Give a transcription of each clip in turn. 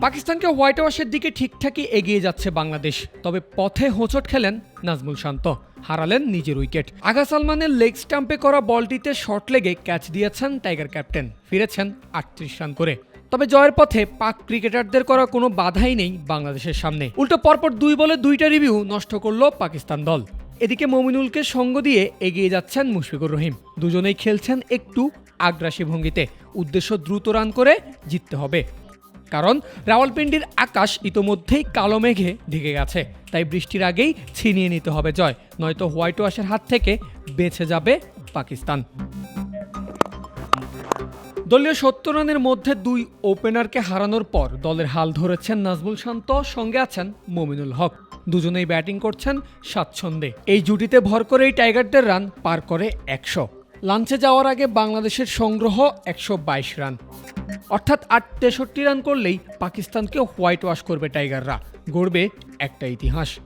পাকিস্তানকে হোয়াইট ওয়াশের দিকে ঠিকঠাকই এগিয়ে যাচ্ছে বাংলাদেশ। তবে পথে হোঁচট খেলেন নাজমুল শান্ত। হারালেন নিজের উইকেট। আগা সালমানের লেগ স্টাম্পে করা বলটিতে শর্ট লেগে ক্যাচ দিয়েছেন টাইগার ক্যাপ্টেন। ফিরেছেন আটত্রিশ রান করে। তবে জয়ের পথে পাক ক্রিকেটারদের করা কোনো বাধাই নেই বাংলাদেশের সামনে। উল্টো পরপর দুই বলে দুইটা রিভিউ নষ্ট করল পাকিস্তান দল। এদিকে মমিনুলকে সঙ্গ দিয়ে এগিয়ে যাচ্ছেন মুশফিকুর রহিম। দুজনেই খেলছেন একটু আগ্রাসী ভঙ্গিতে উদ্দেশ্য দ্রুত রান করে জিততে হবে। কারণ রাওয়ালপিন্ডির আকাশ ইতোমধ্যেই কালো মেঘে ঢেকে গেছে, তাই বৃষ্টির আগেই ছিনিয়ে নিতে হবে জয়, নয়তো হোয়াইট ওয়াশের হাত থেকে বেঁচে যাবে পাকিস্তান। দলীয় সত্তর রানের মধ্যে দুই ওপেনারকে হারানোর পর দলের হাল ধরেছেন নাজমুল শান্ত, সঙ্গে আছেন মমিনুল হক। দুজনেই ব্যাটিং করছেন স্বাচ্ছন্দ্যে। এই জুটিতে ভর করেই টাইগারদের রান পার করে একশো। লাঞ্চে যাওয়ার আগে বাংলাদেশের সংগ্রহ একশো বাইশ রান। অর্থাৎ আট তেষট্টি রান করলেই পাকিস্তানকে হোয়াইট ওয়াশ করবে টাইগাররা। গড়বে একটা ইতিহাস।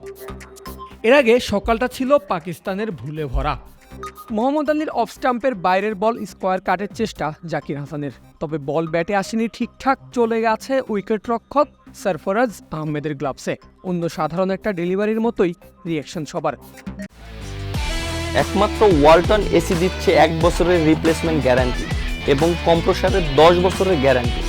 এর আগে সকালটা ছিল পাকিস্তানের ভুলে ভরা। মোহাম্মদ আলীর অফ স্টাম্পের বাইরের বল স্কোয়ার কাটের চেষ্টা জাকির হাসানের। তবে বল ব্যাটে আসেনি ঠিকঠাক, চলে গেছে উইকেট রক্ষক সরফরাজ আহমেদের গ্লাভসে। অন্য সাধারণ একটা ডেলিভারির মতোই রিয়াকশন সবার। একমাত্র ওয়ালটন এসি দিচ্ছে এক বছরের রিপ্লেসমেন্ট গ্যারান্টি এবং কম্প্রসারের দশ বছরের গ্যারান্টি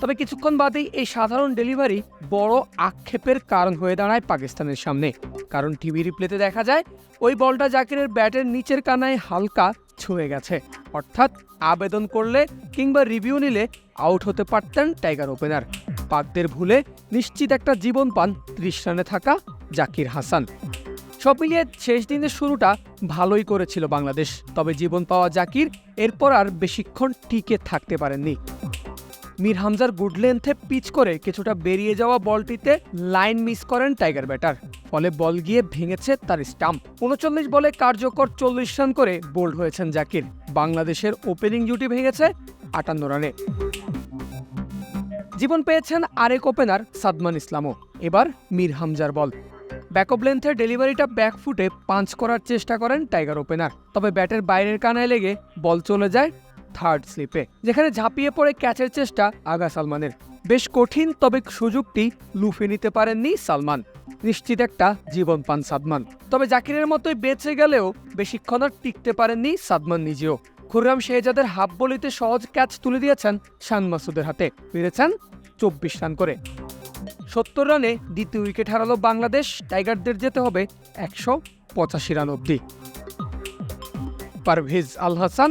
তবে কিছুক্ষণ বাদেই এই সাধারণ ডেলিভারি বড় আক্ষেপের কারণ হয়ে দাঁড়ায় পাকিস্তানের সামনে। কারণ টিভি রিপ্লেতে দেখা যায়, ওই বলটা জাকিরের ব্যাটের নিচের কানায় হালকা ছুঁয়ে গেছে। অর্থাৎ আবেদন করলে কিংবা রিভিউ নিলে আউট হতে পারতেন টাইগার ওপেনার। পাকদের ভুলে নিশ্চিত একটা জীবন পান ত্রিশ রানে থাকা জাকির হাসান। সব মিলিয়ে শেষ দিনের শুরুটা ভালোই করেছিল বাংলাদেশ, তবে জীবন পাওয়া জাকির এরপর আর বেশিক্ষণ টিকে থাকতে পারেননি। মীর হামজার গুড লেন্থে পিচ করে কিছুটা বেরিয়ে যাওয়া বলটিতে লাইন মিস করেন টাইগার ব্যাটার। ফলে বল গিয়ে ভেঙেছে তার স্টাম্প। উনচল্লিশ বলে কার্যকর চল্লিশ রান করে বোল্ড হয়েছেন জাকির। বাংলাদেশের ওপেনিং জুটি ভেঙেছে আটান্ন রানে। জীবন পেয়েছেন আরেক ওপেনার সাদমান ইসলামও। এবার মীর হামজার বল। ব্যাকঅপ লেন্থের ডেলিভারিটা ব্যাকফুটে পাঞ্চ করার চেষ্টা করেন টাইগার ওপেনার তবে ব্যাটের বাইরের কানায় লেগে বল চলে যায় থার্ড স্লিপে যেখানে ঝাঁপিয়ে পড়ে ক্যাচের চেষ্টা আগা সালমানের। বেশ কঠিন, তবে সুযোগটি লুফে নিতে পারেননি সালমান। নিশ্চিত একটা জীবন পান সাদমান। তবে জাকিরের মতোই বেঁচে গেলেও বেশিক্ষণ আর টিকতে পারেননি সাদমান নিজেও। খুররাম শেহজাদের হাফ বলিতে সহজ ক্যাচ তুলে দিয়েছেন শান মাসুদের হাতে ফিরেছেন চব্বিশ রান করে। সত্তর রানে দ্বিতীয় উইকেট হারালো বাংলাদেশ। টাইগারদের যেতে হবে একশো পঁচাশি রান অব্দি পারভেজ আল হাসান